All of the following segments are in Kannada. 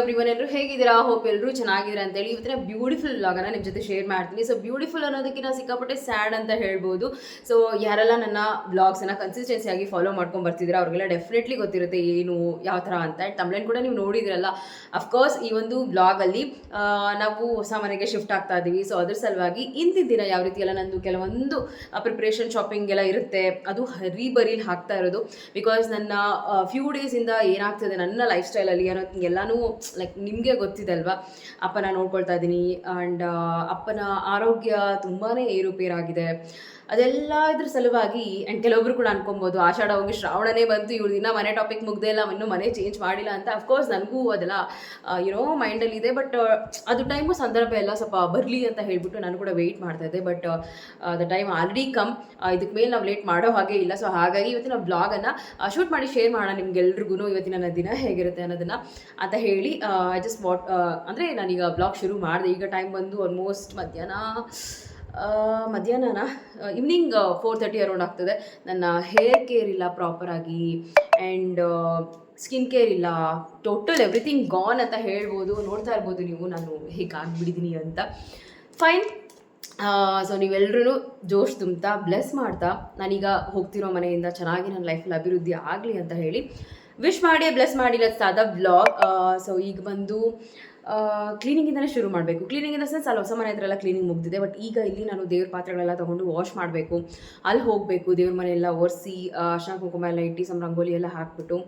ಎವ್ರಿವನ್ ಎಲ್ಲರೂ ಹೇಗಿದ್ದೀರಾ? ಹೋಪ್ ಎಲ್ಲರೂ ಚೆನ್ನಾಗಿದ್ದೀರಾ ಅಂತೇಳಿ ಇವತ್ತಿನ ಬ್ಯೂಟಿಫುಲ್ ವ್ಲಾಗನ್ನ ನಿಮ್ಮ ಜೊತೆ ಶೇರ್ ಮಾಡ್ತೀನಿ. ಸೊ ಬ್ಯೂಟಿಫುಲ್ ಅನ್ನೋದಕ್ಕಿಂತ ಸಿಕ್ಕಾಪಟ್ಟೆ ಸ್ಯಾಡ್ ಅಂತ ಹೇಳ್ಬೋದು. ಸೊ ಯಾರೆಲ್ಲ ನನ್ನ ಬ್ಲಾಗ್ಸನ್ನು ಕನ್ಸಿಸ್ಟೆನ್ಸಿಯಾಗಿ ಫಾಲೋ ಮಾಡ್ಕೊಂಡು ಬರ್ತಿದ್ದೀರಾ, ಅವ್ರಿಗೆಲ್ಲ ಡೆಫಿನೆಟ್ಲಿ ಗೊತ್ತಿರುತ್ತೆ ಏನು, ಯಾವ ಥರ ಅಂತ. ತಮ್ಲೇನ್ ಕೂಡ ನೀವು ನೋಡಿದಿರಲ್ಲ. ಅಫ್ಕೋರ್ಸ್ ಈ ಒಂದು ಬ್ಲಾಗಲ್ಲಿ ನಾವು ಹೊಸ ಮನೆಗೆ ಶಿಫ್ಟ್ ಆಗ್ತಾ ಇದ್ದೀವಿ. ಸೊ ಅದ್ರ ಸಲುವಾಗಿ ಇಂದಿನ ದಿನ ಯಾವ ರೀತಿ ಎಲ್ಲ ನಂದು ಕೆಲವೊಂದು ಪ್ರಿಪ್ರೇಷನ್ ಶಾಪಿಂಗ್ ಎಲ್ಲ ಇರುತ್ತೆ, ಅದು ಹರಿ ಬರೀಲಿ ಹಾಕ್ತಾ ಇರೋದು. ಬಿಕಾಸ್ ನನ್ನ ಫ್ಯೂ ಡೇಸಿಂದ ಏನಾಗ್ತದೆ, ನನ್ನ ಲೈಫ್ ಸ್ಟೈಲಲ್ಲಿ ಅನ್ನೋ ಎಲ್ಲನೂ ಲೈಕ್ ನಿಮಗೆ ಗೊತ್ತಿದೆ ಅಲ್ವಾ? ಅಪ್ಪನ ನೋಡ್ಕೊಳ್ತಾ ಇದ್ದೀನಿ ಆ್ಯಂಡ್ ಅಪ್ಪನ ಆರೋಗ್ಯ ತುಂಬಾ ಏರುಪೇರಾಗಿದೆ. ಅದೆಲ್ಲ ಇದ್ರ ಸಲುವಾಗಿ ಆ್ಯಂಡ್ ಕೆಲವೊಬ್ರು ಕೂಡ ಅನ್ಕೊಬೋದು, ಆಷಾಢ ಹೋಗಿ ಶ್ರಾವಣನೇ ಬಂತು, ಇವ್ರು ದಿನ ಮನೆ ಟಾಪಿಕ್ ಮುಗ್ದೇ ಇಲ್ಲ, ಇನ್ನೂ ಮನೆ ಚೇಂಜ್ ಮಾಡಿಲ್ಲ ಅಂತ. ಅಫ್ಕೋರ್ಸ್ ನನಗೂ ಅದೆಲ್ಲ ಏನೋ ಮೈಂಡಲ್ಲಿ ಇದೆ ಬಟ್ ಅದು ಟೈಮು ಸಂದರ್ಭ ಎಲ್ಲ ಸ್ವಲ್ಪ ಬರಲಿ ಅಂತ ಹೇಳಿಬಿಟ್ಟು ನಾನು ಕೂಡ ವೆಯ್ಟ್ ಮಾಡ್ತಾ ಇದ್ದೆ. But the time already come ಇದಕ್ಕೆ ಮೇಲೆ ನಾವು ಲೇಟ್ ಮಾಡೋ ಹಾಗೆ ಇಲ್ಲ. ಸೊ ಹಾಗಾಗಿ ಇವತ್ತಿನ ಬ್ಲಾಗನ್ನು ಶೂಟ್ ಮಾಡಿ ಶೇರ್ ಮಾಡೋಣ ನಿಮ್ಗೆಲ್ರಿಗೂ ಇವತ್ತಿನ ನನ್ನ ದಿನ ಹೇಗಿರುತ್ತೆ ಅನ್ನೋದನ್ನು ಅಂತ ಹೇಳಿ ಐ ಜಸ್ಟ್ ವಾಟ್ ಅಂದರೆ ನಾನೀಗ ಬ್ಲಾಗ್ ಶುರು ಮಾಡಿದೆ. ಈಗ ಟೈಮ್ ಬಂದು ಆಲ್ಮೋಸ್ಟ್ ಮಧ್ಯಾಹ್ನ ಮಧ್ಯಾಹ್ನನ ಈವ್ನಿಂಗ್ ಫೋರ್ ತರ್ಟಿ ಅರೌಂಡ್ ಆಗ್ತದೆ. ನನ್ನ ಹೇರ್ ಕೇರ್ ಇಲ್ಲ ಪ್ರಾಪರಾಗಿ ಆ್ಯಂಡ್ ಸ್ಕಿನ್ ಕೇರ್ ಇಲ್ಲ. ಟೋಟಲ್ ಎವ್ರಿಥಿಂಗ್ ಗಾನ್ ಅಂತ ಹೇಳ್ಬೋದು. ನೋಡ್ತಾ ಇರ್ಬೋದು ನೀವು. ನಾನು ಹೇಗೆ ಆಗಿಬಿಟ್ಟಿದ್ದೀನಿ ಅಂತ. ಫೈನ್ ಸೊ ನೀವೆಲ್ಲರೂ ಜೋಶ್ ತುಂಬ್ತಾ ಬ್ಲೆಸ್ ಮಾಡ್ತಾ, ನಾನೀಗ ಹೋಗ್ತಿರೋ ಮನೆಯಿಂದ ಚೆನ್ನಾಗಿ ನನ್ನ ಲೈಫಲ್ಲಿ ಅಭಿವೃದ್ಧಿ ಆಗಲಿ ಅಂತ ಹೇಳಿ ವಿಶ್ ಮಾಡಿ ಬ್ಲೆಸ್ ಮಾಡಿ ಸಾದ ಬ್ಲಾಗ್ ಸೊ ಈಗ ಬಂದು ಕ್ಲೀನಿಂಗಿಂದನೇ ಶುರು ಮಾಡಬೇಕು. ಕ್ಲೀನಿಂಗ್ ಇನ್ ದ ಸೆನ್ಸ್ ಅಲ್ಲಿ ಹೊಸ ಮನೆ ಹತ್ರ ಕ್ಲೀನಿಂಗ್ ಮುಗ್ದಿದೆ ಬಟ್ ಈಗ ಇಲ್ಲಿ ನಾನು ದೇವ್ರ ಪಾತ್ರೆಗಳೆಲ್ಲ ತೊಗೊಂಡು ವಾಶ್ ಮಾಡಬೇಕು. ಅಲ್ಲಿ ಹೋಗಬೇಕು, ದೇವ್ರ ಮನೆ ಎಲ್ಲ ಒರೆಸಿ ಅರ್ಶನ ಕುಂಕುಮ ಎಲ್ಲ ಇಟ್ಟು ಸಮ್ ರಂಗೋಲಿ ಎಲ್ಲ ಹಾಕ್ಬಿಟ್ಟು,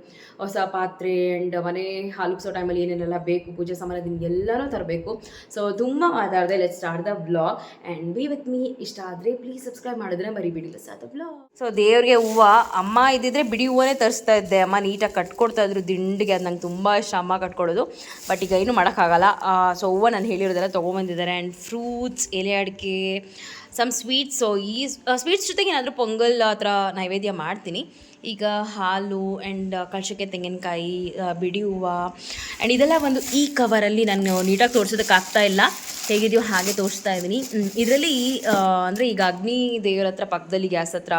ಹೊಸ ಪಾತ್ರೆ ಆ್ಯಂಡ್ ಮನೆ ಹಾಲುಕ್ಸೋ ಟೈಮಲ್ಲಿ ಏನೇನೆಲ್ಲ ಬೇಕು, ಪೂಜೆ ಸಾಮಾನು ಎಲ್ಲನೂ ತರಬೇಕು. ಸೊ ತುಂಬ ಮಾತಾಡಿದೆ let start the blog and be with me ಇಷ್ಟ ಆದರೆ ಪ್ಲೀಸ್ ಸಬ್ಸ್ಕ್ರೈಬ್ ಮಾಡಿದ್ರೆ ಮರಿಬಿಡಿಲ್ಲ. ಆದ ಬ್ಲಾಗ್ ಸೊ ದೇವ್ರಿಗೆ ಹೂವು, ಅಮ್ಮ ಇದ್ದಿದ್ರೆ ಬಿಡಿ ಹೂವನೇ ತರಿಸ್ತಾ ಇದ್ದೆ. ಅಮ್ಮ ನೀಟಾಗಿ ಕಟ್ಕೊಡ್ತಾ ಇದ್ರು, ದಿಂಡಿಗೆ. ಅದು ನಂಗೆ ತುಂಬ ಇಷ್ಟ ಅಮ್ಮ ಕಟ್ಕೊಳ್ಳೋದು ಬಟ್ ಈಗ ಏನು ಮಾಡೋಕ್ಕಾಗಲ್ಲ ಸೊ ಹೂವು ನಾನು ಹೇಳಿರೋದೆಲ್ಲ ತೊಗೊಂಬಂದಿದ್ದಾರೆ. ಆ್ಯಂಡ್ ಫ್ರೂಟ್ಸ್ ಎಲೆ ಅಡಿಕೆ ಸಮ್ ಸ್ವೀಟ್ಸ್ ಸೊ ಈ ಸ್ವೀಟ್ಸ್ ಜೊತೆಗೆ ಏನಾದರೂ ಪೊಂಗಲ್ ಆ ಥರ ನೈವೇದ್ಯ ಮಾಡ್ತೀನಿ. ಈಗ ಹಾಲು ಆ್ಯಂಡ್ ಕಳಶಕ್ಕೆ ತೆಂಗಿನಕಾಯಿ ಬಿಡಿ ಹೂವು. ಆ್ಯಂಡ್ ಇದೆಲ್ಲ ಒಂದು ಈ ಕವರಲ್ಲಿ ನಾನು ನೀಟಾಗಿ ತೋರಿಸೋದಕ್ಕಾಗ್ತಾ ಇಲ್ಲ. ಹೇಗಿದೆಯೋ ಹಾಗೆ ತೋರಿಸ್ತಾ ಇದ್ದೀನಿ. ಇದರಲ್ಲಿ ಅಂದರೆ ಈಗ ಅಗ್ನಿ ದೇವರ ಹತ್ರ ಪಕ್ಕದಲ್ಲಿ ಗ್ಯಾಸ್ ಹತ್ರ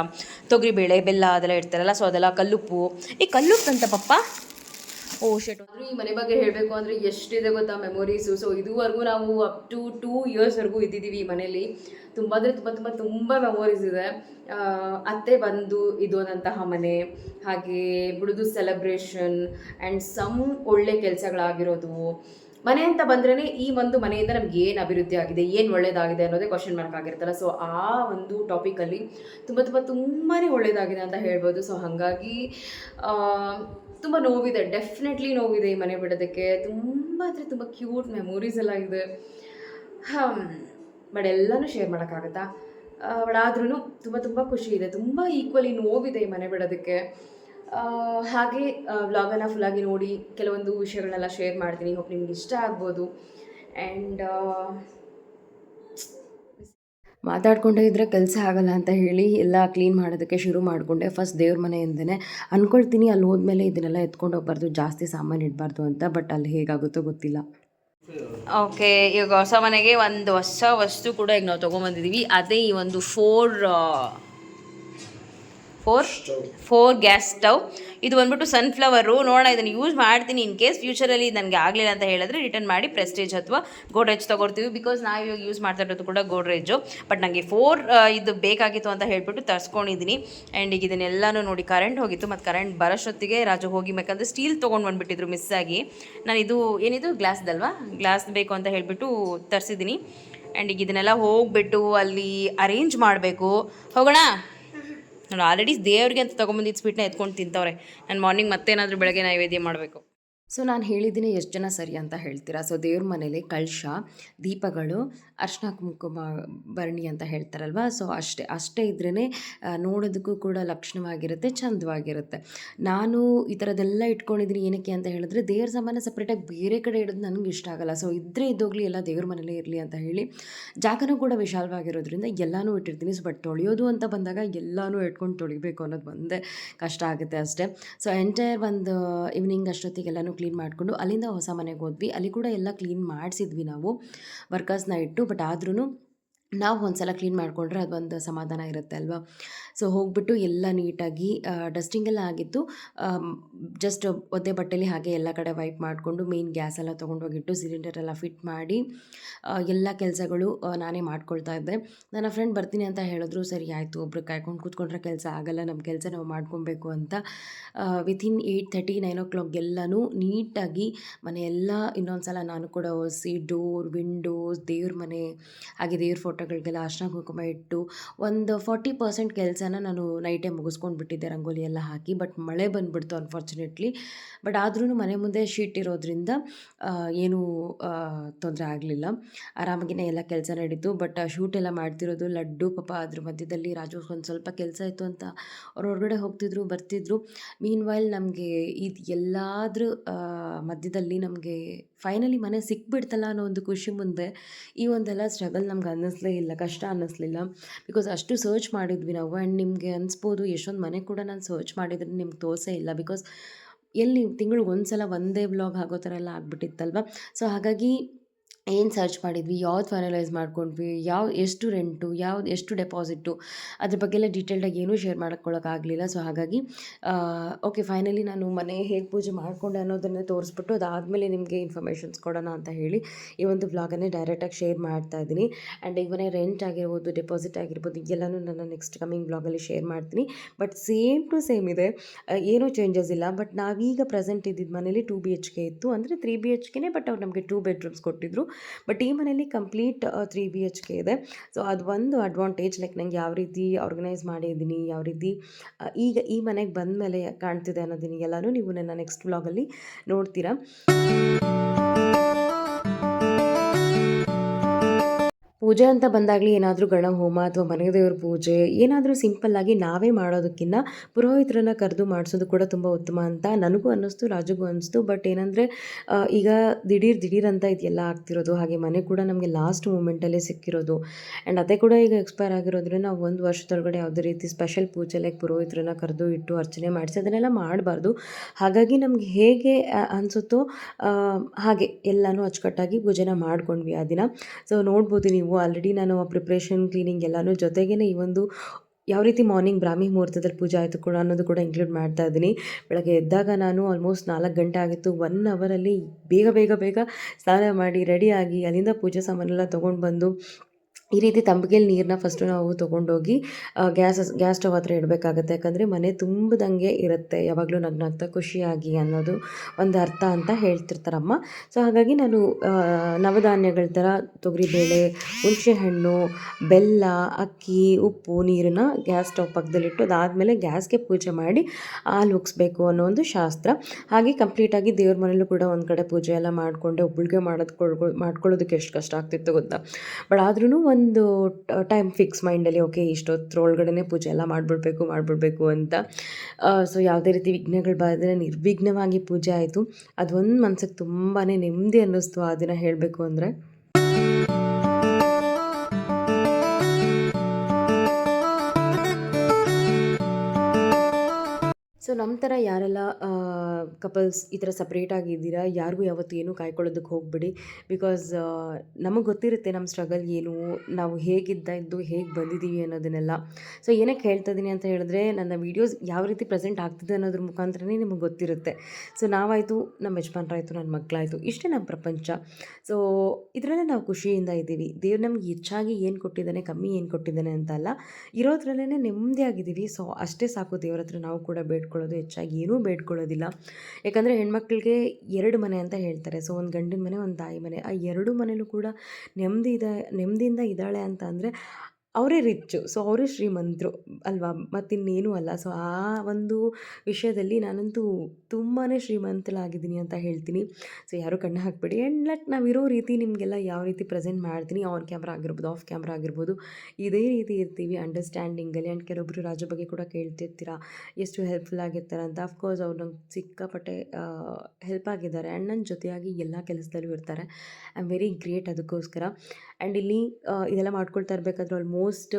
ತೊಗರಿಬೇಳೆ, ಬೆಲ್ಲ ಅದೆಲ್ಲ ಇಡ್ತಾರಲ್ಲ ಸೊ ಅದೆಲ್ಲ ಕಲ್ಲುಪ್ಪು. ಈ ಕಲ್ಲುಪ್ಪು ಅಂತ ಪಪ್ಪ? ಓ ಶೆಟ್ ಈ ಮನೆ ಬಗ್ಗೆ ಹೇಳಬೇಕು ಅಂದರೆ ಎಷ್ಟಿದೆ ಗೊತ್ತಾ ಮೆಮೊರೀಸು ಸೊ ಇದುವರೆಗೂ ನಾವು ಅಪ್ ಟು ಟೂ ಇಯರ್ಸ್ವರೆಗೂ ಇದ್ದಿದ್ದೀವಿ ಈ ಮನೇಲಿ ತುಂಬ ಅಂದರೆ ತುಂಬ ತುಂಬ ತುಂಬ ಮೆಮೊರೀಸ್ ಇದೆ. ಅತ್ತೆ ಬಂದು ಇದು ಅನ್ನಂತಹ ಮನೆ, ಹಾಗೆ ಬಿಡುದು ಸೆಲೆಬ್ರೇಷನ್ ಆ್ಯಂಡ್ ಸಮ್ ಒಳ್ಳೆ ಕೆಲಸಗಳಾಗಿರೋದು. ಮನೆ ಅಂತ ಬಂದ್ರೇ ಈ ಒಂದು ಮನೆಯಿಂದ ನಮ್ಗೆ ಏನು ಅಭಿವೃದ್ಧಿ ಆಗಿದೆ, ಏನು ಒಳ್ಳೇದಾಗಿದೆ ಅನ್ನೋದೇ ಕ್ವಶನ್ ಮಾರ್ಕ್ ಆಗಿರುತ್ತಲ್ಲ. ಸೊ ಆ ಒಂದು ಟಾಪಿಕಲ್ಲಿ ತುಂಬ ತುಂಬ ತುಂಬಾ ಒಳ್ಳೇದಾಗಿದೆ ಅಂತ ಹೇಳ್ಬೋದು. ಸೊ ಹಾಗಾಗಿ ತುಂಬ ನೋವಿದೆ ಡೆಫಿನೆಟ್ಲಿ ನೋವಿದೆ ಈ ಮನೆ ಬಿಡೋದಕ್ಕೆ. ತುಂಬ ಅಂದರೆ ತುಂಬ ಕ್ಯೂಟ್ ಮೆಮೊರೀಸ್ ಎಲ್ಲ ಇದೆ. ಬಟ್ ಎಲ್ಲನೂ ಶೇರ್ ಮಾಡೋಕ್ಕಾಗತ್ತಾ? ಬಟ್ ಆದ್ರೂ ತುಂಬ ತುಂಬ ಖುಷಿ ಇದೆ. ತುಂಬ ಈಕ್ವಲಿ ನೋವಿದೆ ಈ ಮನೆ ಬಿಡೋದಕ್ಕೆ. ಹಾಗೆ ವ್ಲಾಗನ್ನು ಫುಲ್ಲಾಗಿ ನೋಡಿ ಕೆಲವೊಂದು ವಿಷಯಗಳನ್ನೆಲ್ಲ ಶೇರ್ ಮಾಡ್ತೀನಿ. ಹೋಗಿ ನಿಮ್ಗೆ ಇಷ್ಟ ಆಗ್ಬೋದು. ಆ್ಯಂಡ್ ಮಾತಾಡ್ಕೊಂಡೇ ಇದ್ದರೆ ಕೆಲಸ ಆಗಲ್ಲ ಅಂತ ಹೇಳಿ ಎಲ್ಲ ಕ್ಲೀನ್ ಮಾಡೋದಕ್ಕೆ ಶುರು ಮಾಡಿಕೊಂಡೆ. ಫಸ್ಟ್ ದೇವ್ರ ಮನೆಯಿಂದನೇ. ಅಂದ್ಕೊಳ್ತೀನಿ ಅಲ್ಲಿ ಹೋದ್ಮೇಲೆ ಇದನ್ನೆಲ್ಲ ಎತ್ಕೊಂಡು ಹೋಗ್ಬಾರ್ದು, ಜಾಸ್ತಿ ಸಾಮಾನು ಇಡಬಾರ್ದು ಅಂತ ಬಟ್ ಅಲ್ಲಿ ಹೇಗಾಗುತ್ತೋ ಗೊತ್ತಿಲ್ಲ. ಓಕೆ ಈಗ ಹೊಸ ಮನೆಗೆ ಒಂದು ಹೊಸ ವಸ್ತು ಕೂಡ ಈಗ ನಾವು ತೊಗೊಂಬಂದಿದ್ದೀವಿ ಅದೇ ಈ ಒಂದು four four four gas stove ಇದು ಬಂದ್ಬಿಟ್ಟು ಸನ್ಫ್ಲವರು ನೋಡೋಣ, ಇದನ್ನು ಯೂಸ್ ಮಾಡ್ತೀನಿ ಇನ್ ಕೇಸ್ ಫ್ಯೂಚರಲ್ಲಿ ನನಗೆ ಆಗಲಿಲ್ಲ ಅಂತ ಹೇಳಿದ್ರೆ ರಿಟರ್ನ್ ಮಾಡಿ ಪ್ರೆಸ್ಟೇಜ್ ಅಥವಾ ಗೋಡ್ರೇಜ್ ತೊಗೊಳ್ತೀವಿ. ಬಿಕಾಸ್ ನಾವು ಇವಾಗ ಯೂಸ್ ಮಾಡ್ತಾ ಇರೋದು ಕೂಡ ಗೋಡ್ರೇಜು ಬಟ್ ನನಗೆ ಫೋರ್ ಇದು ಬೇಕಾಗಿತ್ತು ಅಂತ ಹೇಳ್ಬಿಟ್ಟು ತರ್ಸ್ಕೊಂಡಿದ್ದೀನಿ ಆ್ಯಂಡ್ ಈಗ ಇದನ್ನೆಲ್ಲನೂ ನೋಡಿ ಕರೆಂಟ್ ಹೋಗಿತ್ತು. ಮತ್ತು ಕರೆಂಟ್ ಬರೋಷ್ಟೊತ್ತಿಗೆ ರಾಜು ಹೋಗಿ ಬೇಕಂದ್ರೆ ಸ್ಟೀಲ್ ತೊಗೊಂಡು ಬಂದುಬಿಟ್ಟಿದ್ರು ಮಿಸ್ ಆಗಿ. ನಾನು ಇದು, ಏನಿದು? ಗ್ಲಾಸ್ದಲ್ವಾ ಗ್ಲಾಸ್ ಬೇಕು ಅಂತ ಹೇಳಿಬಿಟ್ಟು ತರಿಸಿದ್ದೀನಿ ಆ್ಯಂಡ್ ಈಗ ಇದನ್ನೆಲ್ಲ ಹೋಗ್ಬಿಟ್ಟು ಅಲ್ಲಿ ಅರೇಂಜ್ ಮಾಡಬೇಕು. ಹೋಗೋಣ? ನಾನು ಆಲ್ರೆಡಿ ದೇವ್ರಿಗೆ ಅಂತ ತೊಗೊಂಬಂದಿದ್ದು ಸ್ವೀಟ್ನ ಎತ್ಕೊಂಡು ತಿಂತವ್ರೆ. ನಾನು ಮಾರ್ನಿಂಗ್ ಮತ್ತೇನಾದರೂ ಬೆಳಗ್ಗೆ ನೈವೇದ್ಯ ಮಾಡಬೇಕು. ಸೊ ನಾನು ಹೇಳಿದ್ದೀನಿ ಎಷ್ಟು ಜನ ಸರಿ ಅಂತ ಹೇಳ್ತೀರಾ? ಸೊ ದೇವ್ರ ಮನೇಲಿ ಕಳಶ ದೀಪಗಳು, ಅರ್ಶನ ಕುಂಕುಮ, ಭರಣಿ ಅಂತ ಹೇಳ್ತಾರಲ್ವ? ಸೊ ಅಷ್ಟೇ ಅಷ್ಟೇ ಇದ್ರೇ ನೋಡೋದಕ್ಕೂ ಕೂಡ ಲಕ್ಷಣವಾಗಿರುತ್ತೆ, ಚಂದವಾಗಿರುತ್ತೆ. ನಾನು ಈ ಥರದ್ದೆಲ್ಲ ಇಟ್ಕೊಂಡಿದ್ದೀನಿ ಏನಕ್ಕೆ ಅಂತ ಹೇಳಿದ್ರೆ, ದೇವ್ರ ಸಾಮಾನ್ಯ ಸಪ್ರೇಟಾಗಿ ಬೇರೆ ಕಡೆ ಇಡೋದು ನನಗೆ ಇಷ್ಟ ಆಗಲ್ಲ. ಸೊ ಇದ್ದರೆ ಇದ್ದೋಗ್ಲಿ ಎಲ್ಲ ದೇವ್ರ ಮನೇಲೇ ಇರಲಿ ಅಂತ ಹೇಳಿ, ಜಾಗನೂ ಕೂಡ ವಿಶಾಲವಾಗಿರೋದ್ರಿಂದ ಎಲ್ಲನೂ ಇಟ್ಟಿರ್ತೀನಿ. ಸೊ ಬಟ್ ತೊಳೆಯೋದು ಅಂತ ಬಂದಾಗ ಎಲ್ಲನೂ ಇಟ್ಕೊಂಡು ತೊಳಿಬೇಕು ಅನ್ನೋದು ಒಂದೇ ಕಷ್ಟ ಆಗುತ್ತೆ ಅಷ್ಟೇ. ಸೊ ಎಂಟೈರ್ ಒಂದು ಈವ್ನಿಂಗ್ ಅಷ್ಟೊತ್ತಿಗೆಲ್ಲನೂ ಕ್ಲೀನ್ ಮಾಡಿಕೊಂಡು ಅಲ್ಲಿಂದ ಹೊಸ ಮನೆಗೆ ಹೋದ್ವಿ. ಅಲ್ಲಿ ಕೂಡ ಎಲ್ಲ ಕ್ಲೀನ್ ಮಾಡಿಸಿದ್ವಿ ನಾವು. ವರ್ಕರ್ಸ್ನ ಇಟ್ಟು ಬಟ್ ಆದ್ರೂ ನಾವು ಒಂದು ಸಲ ಕ್ಲೀನ್ ಮಾಡಿಕೊಂಡ್ರೆ ಅದೊಂದು ಸಮಾಧಾನ ಇರುತ್ತೆ ಅಲ್ವಾ? ಸೊ ಹೋಗ್ಬಿಟ್ಟು ಎಲ್ಲ ನೀಟಾಗಿ ಡಸ್ಟಿಂಗ್ ಎಲ್ಲ ಆಗಿತ್ತು ಜಸ್ಟ್ ಒದ್ದೆ ಬಟ್ಟೆಲಿ ಹಾಗೆ ಎಲ್ಲ ಕಡೆ ವೈಪ್ ಮಾಡಿಕೊಂಡು ಮೇನ್ ಗ್ಯಾಸ್ ಎಲ್ಲ ತೊಗೊಂಡೋಗಿಟ್ಟು ಸಿಲಿಂಡರ್ ಎಲ್ಲ ಫಿಟ್ ಮಾಡಿ ಎಲ್ಲ ಕೆಲಸಗಳು ನಾನೇ ಮಾಡ್ಕೊಳ್ತಾ ಇದ್ದೆ. ನನ್ನ ಫ್ರೆಂಡ್ ಬರ್ತೀನಿ ಅಂತ ಹೇಳಿದ್ರು, ಸರಿ ಆಯಿತು, ಒಬ್ರು ಕಾಯ್ಕೊಂಡು ಕೂತ್ಕೊಂಡ್ರೆ ಕೆಲಸ ಆಗಲ್ಲ ನಮ್ಮ ಕೆಲಸ ನಾವು ಮಾಡ್ಕೊಬೇಕು ಅಂತ. Within eight thirty nine o'clock ಎಲ್ಲನೂ ನೀಟಾಗಿ ಮನೆಯೆಲ್ಲ ಇನ್ನೊಂದು ಸಲ ನಾನು ಕೂಡ ಓಸಿ ಡೋರ್ ವಿಂಡೋಸ್ ದೇವ್ರ ಮನೆ, ಹಾಗೆ ದೇವ್ರ ಫೋಟೋಗಳಿಗೆಲ್ಲ ಅರ್ಶನ ಕುಂಕುಮ ಇಟ್ಟು ಒಂದು ಫಾರ್ಟಿ ಪರ್ಸೆಂಟ್ ಕೆಲಸನ ನಾನು ನೈಟೇ ಮುಗಿಸ್ಕೊಂಡು ಬಿಟ್ಟಿದ್ದೆ ರಂಗೋಲಿ ಎಲ್ಲ ಹಾಕಿ ಬಟ್ ಮಳೆ ಬಂದುಬಿಡ್ತು ಅನ್ಫಾರ್ಚುನೇಟ್ಲಿ ಬಟ್ ಆದ್ರೂ ಮನೆ ಮುಂದೆ ಶೀಟ್ ಇರೋದ್ರಿಂದ ಏನೂ ತೊಂದರೆ ಆಗಲಿಲ್ಲ. ಆರಾಮಾಗಿನೇ ಎಲ್ಲ ಕೆಲಸ ನಡೀತು ಬಟ್ ಶೂಟ್ ಎಲ್ಲ ಮಾಡ್ತಿರೋದು ಲಡ್ಡು, ಪಾಪ ಅದ್ರ ಮಧ್ಯದಲ್ಲಿ ರಾಜು ಒಂದು ಸ್ವಲ್ಪ ಕೆಲಸ ಇತ್ತು ಅಂತ ಅವ್ರು ಹೊರಗಡೆ ಹೋಗ್ತಿದ್ರು, ಬರ್ತಿದ್ರು. ಮೀನ್ ವೈಲ್ ನಮಗೆ ಇದು ಎಲ್ಲಾದ್ರ ಮಧ್ಯದಲ್ಲಿ ನಮಗೆ ಫೈನಲಿ ಮನೆ ಸಿಕ್ಬಿಡ್ತಲ್ಲ ಅನ್ನೋ ಒಂದು ಖುಷಿ ಮುಂದೆ ಈ ಒಂದೆಲ್ಲ ಸ್ಟ್ರಗಲ್ ನಮ್ಗೆ ಅನ್ನಿಸ್ಲೇ ಇಲ್ಲ, ಕಷ್ಟ ಅನ್ನಿಸ್ಲಿಲ್ಲ. ಬಿಕಾಸ್ ಅಷ್ಟು ಸರ್ಚ್ ಮಾಡಿದ್ವಿ ನಾವು ಆ್ಯಂಡ್ ನಿಮಗೆ ಅನಿಸ್ಬೋದು, ಎಷ್ಟೊಂದು ಮನೆ ಕೂಡ ನಾನು ಸರ್ಚ್ ಮಾಡಿದ್ರೆ ನಿಮ್ಗೆ ತೋರಿಸೇ ಇಲ್ಲ. ಬಿಕಾಸ್ ಎಲ್ಲಿ ತಿಂಗಳಿಗೆ ಒಂದು ಸಲ ಒಂದೇ ವ್ಲಾಗ್ ಆಗೋ ಥರ ಎಲ್ಲ ಆಗ್ಬಿಟ್ಟಿತ್ತಲ್ವ? ಸೊ ಹಾಗಾಗಿ ಏನು ಸರ್ಚ್ ಮಾಡಿದ್ವಿ? ಯಾವ್ದು ಫೈನಲೈಸ್ ಮಾಡ್ಕೊಂಡ್ವಿ? ಯಾವ ಎಷ್ಟು ರೆಂಟು ಯಾವ್ದು ಎಷ್ಟು ಡೆಪಾಸಿಟ್ಟು ಅದ್ರ ಬಗ್ಗೆ ಎಲ್ಲ ಡೀಟೇಲ್ಡಾಗಿ ಏನೂ ಶೇರ್ ಮಾಡ್ಕೊಳ್ಳೋಕ್ಕಾಗಲಿಲ್ಲ ಸೊ ಹಾಗಾಗಿ ಓಕೆ ಫೈನಲಿ ನಾನು ಮನೆ ಹೇಗೆ ಪೂಜೆ ಮಾಡಿಕೊಂಡೆ ಅನ್ನೋದನ್ನೇ ತೋರಿಸ್ಬಿಟ್ಟು ಅದಾದಮೇಲೆ ನಿಮಗೆ ಇನ್ಫಾರ್ಮೇಷನ್ಸ್ ಕೊಡೋಣ ಅಂತ ಹೇಳಿ ಈ ಒಂದು ವ್ಲಾಗನ್ನೇ ಡೈರೆಕ್ಟಾಗಿ ಶೇರ್ ಮಾಡ್ತಾ ಇದ್ದೀನಿ. ಆ್ಯಂಡ್ ಮನೆ ರೆಂಟ್ ಆಗಿರ್ಬೋದು ಡೆಪಾಸಿಟ್ ಆಗಿರ್ಬೋದು, ಎಲ್ಲನೂ ನಾನು ನೆಕ್ಸ್ಟ್ ಕಮಿಂಗ್ ವ್ಲಾಗಲ್ಲಿ ಶೇರ್ ಮಾಡ್ತೀನಿ. ಬಟ್ ಸೇಮ್ ಟು ಸೇಮ್ ಇದೆ. ಏನೂ ಚೇಂಜಸ್ ಇಲ್ಲ. ಬಟ್ ನಾವೀಗ ಪ್ರೆಸೆಂಟ್ ಇದ್ದಿದ್ದ ಮನೇಲಿ ಟೂ ಬಿ ಎಚ್ ಕೆ ಇತ್ತು. ಅಂದರೆ ತ್ರೀ ಬಿ ಎಚ್ ಕೆನೇ ಬಟ್ ಅವ್ರು ನಮಗೆ ಟೂ ಬೆಡ್ರೂಮ್ಸ್ ಕೊಟ್ಟಿದ್ರು. ಬಟ್ ಈ ಮನೇಲಿ complete three B H K ಇದೆ. ಸೊ ಅದು ಒಂದು ಅಡ್ವಾಂಟೇಜ್ ಲೈಕ್ ನಂಗೆ ಯಾವ ರೀತಿ ಆರ್ಗನೈಸ್ ಮಾಡಿದ್ದೀನಿ, ಯಾವ ರೀತಿ ಈಗ ಈ ಮನೆಗೆ ಬಂದ ಮೇಲೆ ಕಾಣ್ತಿದೆ ಅನ್ನೋದನ್ನ ಎಲ್ಲನೂ ನೀವು ನನ್ನ ನೆಕ್ಸ್ಟ್ ಬ್ಲಾಗಲ್ಲಿ ನೋಡ್ತೀರಾ. ಪೂಜೆ ಅಂತ ಬಂದಾಗಲಿ ಏನಾದರೂ ಗಣ ಹೋಮ ಅಥವಾ ಮನೆ ದೇವ್ರ ಪೂಜೆ, ಏನಾದರೂ ಸಿಂಪಲ್ಲಾಗಿ ನಾವೇ ಮಾಡೋದಕ್ಕಿಂತ ಪುರೋಹಿತರನ್ನ ಕರೆದು ಮಾಡಿಸೋದು ಕೂಡ ತುಂಬ ಉತ್ತಮ ಅಂತ ನನಗೂ ಅನ್ನಿಸ್ತು, ರಾಜುಗೂ ಅನ್ನಿಸ್ತು. ಬಟ್ ಏನಂದರೆ ಈಗ ದಿಢೀರ್ ದಿಢೀರ್ ಅಂತ ಇದೆಲ್ಲ ಆಗ್ತಿರೋದು, ಹಾಗೆ ಮನೆ ಕೂಡ ನಮಗೆ ಲಾಸ್ಟ್ ಮೂಮೆಂಟಲ್ಲೇ ಸಿಕ್ಕಿರೋದು. ಆ್ಯಂಡ್ ಅದೇ ಕೂಡ ಈಗ ಎಕ್ಸ್ಪೈರ್ ಆಗಿರೋದ್ರಿಂದ ನಾವು ಒಂದು ವರ್ಷದೊಳಗಡೆ ಯಾವುದೇ ರೀತಿ ಸ್ಪೆಷಲ್ ಪೂಜೆ ಲೈಕ್ ಪುರೋಹಿತರನ್ನ ಕರೆದು ಇಟ್ಟು ಅರ್ಚನೆ ಮಾಡಿಸಿ ಅದನ್ನೆಲ್ಲ ಮಾಡಬಾರ್ದು. ಹಾಗಾಗಿ ನಮ್ಗೆ ಹೇಗೆ ಅನಿಸುತ್ತೋ ಹಾಗೆ ಎಲ್ಲನೂ ಅಚ್ಚುಕಟ್ಟಾಗಿ ಪೂಜೆನ ಮಾಡ್ಕೊಂಡ್ವಿ ಆ ದಿನ. ಸೊ ನೋಡ್ಬೋದು ನೀವು ಆಲ್ರೆಡಿ ನಾನು ಪ್ರಿಪ್ರೇಷನ್ ಕ್ಲೀನಿಂಗ್ ಎಲ್ಲನೂ ಜೊತೆಗೇ ಈ ಒಂದು ಯಾವ ರೀತಿ ಮಾರ್ನಿಂಗ್ ಬ್ರಾಹ್ಮಿ ಮುಹೂರ್ತದಲ್ಲಿ ಪೂಜೆ ಆಯಿತು ಕೂಡ ಅನ್ನೋದು ಕೂಡ ಇನ್ಕ್ಲೂಡ್ ಮಾಡ್ತಾ ಇದ್ದೀನಿ. ಬೆಳಗ್ಗೆ ಎದ್ದಾಗ ನಾನು ಆಲ್ಮೋಸ್ಟ್ ನಾಲ್ಕು ಗಂಟೆ ಆಗಿತ್ತು. ಒನ್ ಅವರಲ್ಲಿ ಬೇಗ ಬೇಗ ಬೇಗ ಸ್ನಾನ ಮಾಡಿ ರೆಡಿಯಾಗಿ ಅಲ್ಲಿಂದ ಪೂಜೆ ಸಾಮಾನೆಲ್ಲ ತೊಗೊಂಡು ಬಂದು ಈ ರೀತಿ ತಂಬಿಗೆಯಲ್ಲಿ ನೀರನ್ನ ಫಸ್ಟು ನಾವು ತೊಗೊಂಡೋಗಿ ಗ್ಯಾಸ್ ಗ್ಯಾಸ್ ಸ್ಟವ್ ಹತ್ರ ಇಡಬೇಕಾಗತ್ತೆ. ಯಾಕಂದರೆ ಮನೆ ತುಂಬದಂಗೆ ಇರುತ್ತೆ. ಯಾವಾಗಲೂ ನಗ್ನಾಗ್ತಾ ಖುಷಿಯಾಗಿ ಅನ್ನೋದು ಒಂದು ಅರ್ಥ ಅಂತ ಹೇಳ್ತಿರ್ತಾರಮ್ಮ. ಸೊ ಹಾಗಾಗಿ ನಾನು ನವಧಾನ್ಯಗಳ ಥರ ತೊಗರಿಬೇಳೆ, ಹುಣಸೆಹಣ್ಣು, ಬೆಲ್ಲ, ಅಕ್ಕಿ, ಉಪ್ಪು ನೀರನ್ನ ಗ್ಯಾಸ್ ಸ್ಟವ್ ಪಕ್ಕದಲ್ಲಿಟ್ಟು ಅದಾದಮೇಲೆ ಗ್ಯಾಸ್ಗೆ ಪೂಜೆ ಮಾಡಿ ಹಾಲು ಉಗ್ಸ್ಬೇಕು ಅನ್ನೋ ಒಂದು ಶಾಸ್ತ್ರ. ಹಾಗೆ ಕಂಪ್ಲೀಟಾಗಿ ದೇವ್ರ ಮನೇಲೂ ಕೂಡ ಒಂದು ಕಡೆ ಪೂಜೆ ಎಲ್ಲ ಮಾಡಿಕೊಂಡೆ ಒಬ್ಬಳಿಗೆ ಮಾಡೋದು ಮಾಡ್ಕೊಳ್ಳೋದಕ್ಕೆ ಎಷ್ಟು ಕಷ್ಟ ಆಗ್ತಿತ್ತು ಗೊತ್ತಾ? ಬಟ್ ಆದ್ರೂ ಒಂದು ಟೈಮ್ ಫಿಕ್ಸ್ ಮೈಂಡಲ್ಲಿ ಓಕೆ ಇಷ್ಟೊತ್ತರೊಳಗಡೆ ಪೂಜೆ ಎಲ್ಲ ಮಾಡಿಬಿಡ್ಬೇಕು ಮಾಡಿಬಿಡ್ಬೇಕು ಅಂತ ಸೊ ಯಾವುದೇ ರೀತಿ ವಿಘ್ನಗಳು ಬಾರದೇ ನಿರ್ವಿಘ್ನವಾಗಿ ಪೂಜೆ ಆಯಿತು. ಅದೊಂದು ಮನ್ಸಿಗೆ ತುಂಬಾ ನೆಮ್ಮದಿ ಅನ್ನಿಸ್ತು ಆ ದಿನ ಹೇಳಬೇಕು ಅಂದರೆ. ಸೊ ನಮ್ಮ ಥರ ಯಾರೆಲ್ಲ ಕಪಲ್ಸ್ ಈ ಥರ ಸಪ್ರೇಟಾಗಿ ಇದ್ದೀರಾ ಯಾರಿಗೂ ಯಾವತ್ತು ಏನೂ ಕಾಯ್ಕೊಳ್ಳೋದಕ್ಕೆ ಹೋಗ್ಬಿಡಿ. ಬಿಕಾಸ್ ನಮಗೆ ಗೊತ್ತಿರುತ್ತೆ ನಮ್ಮ ಸ್ಟ್ರಗಲ್ ಏನು, ನಾವು ಹೇಗಿದ್ದ ಇದ್ದು ಹೇಗೆ ಬಂದಿದ್ದೀವಿ ಅನ್ನೋದನ್ನೆಲ್ಲ. ಸೊ ಏನಕ್ಕೆ ಹೇಳ್ತಾ ಇದ್ದೀನಿ ಅಂತ ಹೇಳಿದ್ರೆ, ನನ್ನ ವೀಡಿಯೋಸ್ ಯಾವ ರೀತಿ ಪ್ರೆಸೆಂಟ್ ಆಗ್ತಿದೆ ಅನ್ನೋದ್ರ ಮುಖಾಂತರನೇ ನಿಮಗೆ ಗೊತ್ತಿರುತ್ತೆ. ಸೊ ನಾವಾಯಿತು, ನಮ್ಮ ಯಜಮಾನ್ರಾಯಿತು, ನನ್ನ ಮಕ್ಕಳಾಯಿತು ಇಷ್ಟೇ ನಮ್ಮ ಪ್ರಪಂಚ. ಸೊ ಇದರಲ್ಲೇ ನಾವು ಖುಷಿಯಿಂದ ಇದ್ದೀವಿ. ದೇವ್ರು ನಮ್ಗೆ ಹೆಚ್ಚಾಗಿ ಏನು ಕೊಟ್ಟಿದ್ದಾನೆ, ಕಮ್ಮಿ ಏನು ಕೊಟ್ಟಿದ್ದಾನೆ ಅಂತ ಅಲ್ಲ ಇರೋದ್ರಲ್ಲೇ ನೆಮ್ಮದಿಯಾಗಿದ್ದೀವಿ. ಸೊ ಅಷ್ಟೇ ಸಾಕು ದೇವ್ರ ಹತ್ರ ನಾವು ಕೂಡ ಬೇಡ್ಕೊಳ್ಳೋದು, ಹೆಚ್ಚಾಗಿ ಏನೂ ಬೇಡ್ಕೊಳ್ಳೋದಿಲ್ಲ. ಯಾಕಂದರೆ ಹೆಣ್ಮಕ್ಳಿಗೆ ಎರಡು ಮನೆ ಅಂತ ಹೇಳ್ತಾರೆ. ಸೊ, ಒಂದು ಗಂಡಿನ ಮನೆ, ಒಂದು ತಾಯಿ ಮನೆ. ಆ ಎರಡು ಮನೇಲೂ ಕೂಡ ನೆಮ್ಮದಿ ಇದೆ ನೆಮ್ಮದಿಯಿಂದ ಇದ್ದಾಳೆ ಅಂತ ಅಂದರೆ ಅವರೇ ರಿಚ್ಚು. ಸೊ, ಅವರೇ ಶ್ರೀಮಂತರು ಅಲ್ವಾ? ಮತ್ತಿನ್ನೇನೂ ಅಲ್ಲ. ಸೊ, ಆ ಒಂದು ವಿಷಯದಲ್ಲಿ ನಾನಂತೂ ತುಂಬಾ ಶ್ರೀಮಂತಳಾಗಿದ್ದೀನಿ ಅಂತ ಹೇಳ್ತೀನಿ. ಸೊ, ಯಾರೂ ಕಣ್ಣು ಹಾಕ್ಬೇಡಿ. ಆ್ಯಂಡ್ ಲೈಕ್ ನಾವಿರೋ ರೀತಿ ನಿಮಗೆಲ್ಲ ಯಾವ ರೀತಿ ಪ್ರೆಸೆಂಟ್ ಮಾಡ್ತೀನಿ, ಆನ್ ಕ್ಯಾಮ್ರಾ ಆಗಿರ್ಬೋದು, ಆಫ್ ಕ್ಯಾಮ್ರಾ ಆಗಿರ್ಬೋದು, ಇದೇ ರೀತಿ ಇರ್ತೀವಿ ಅಂಡರ್ಸ್ಟ್ಯಾಂಡಿಂಗಲ್ಲಿ. ಆ್ಯಂಡ್ ಕೆಲವೊಬ್ಬರು ರಾಜು ಬಗ್ಗೆ ಕೂಡ ಕೇಳ್ತಿರ್ತೀರಾ, ಎಷ್ಟು ಹೆಲ್ಪ್ಫುಲ್ ಆಗಿರ್ತಾರೆ ಅಂತ. ಅಫ್ಕೋರ್ಸ್ ಅವ್ರು ನಂಗೆ ಸಿಕ್ಕಾಪಟ್ಟೆ ಹೆಲ್ಪ್ ಆಗಿದ್ದಾರೆ. ಆ್ಯಂಡ್ ನನ್ನ ಜೊತೆಯಾಗಿ ಎಲ್ಲ ಕೆಲಸದಲ್ಲೂ ಇರ್ತಾರೆ. ಐ ಆಮ್ ವೆರಿ ಗ್ರೇಟ್ ಅದಕ್ಕೋಸ್ಕರ. ಆ್ಯಂಡ್ ಇಲ್ಲಿ ಇದೆಲ್ಲ ಮಾಡ್ಕೊಳ್ತಾ ಇರಬೇಕಾದ್ರೆ almost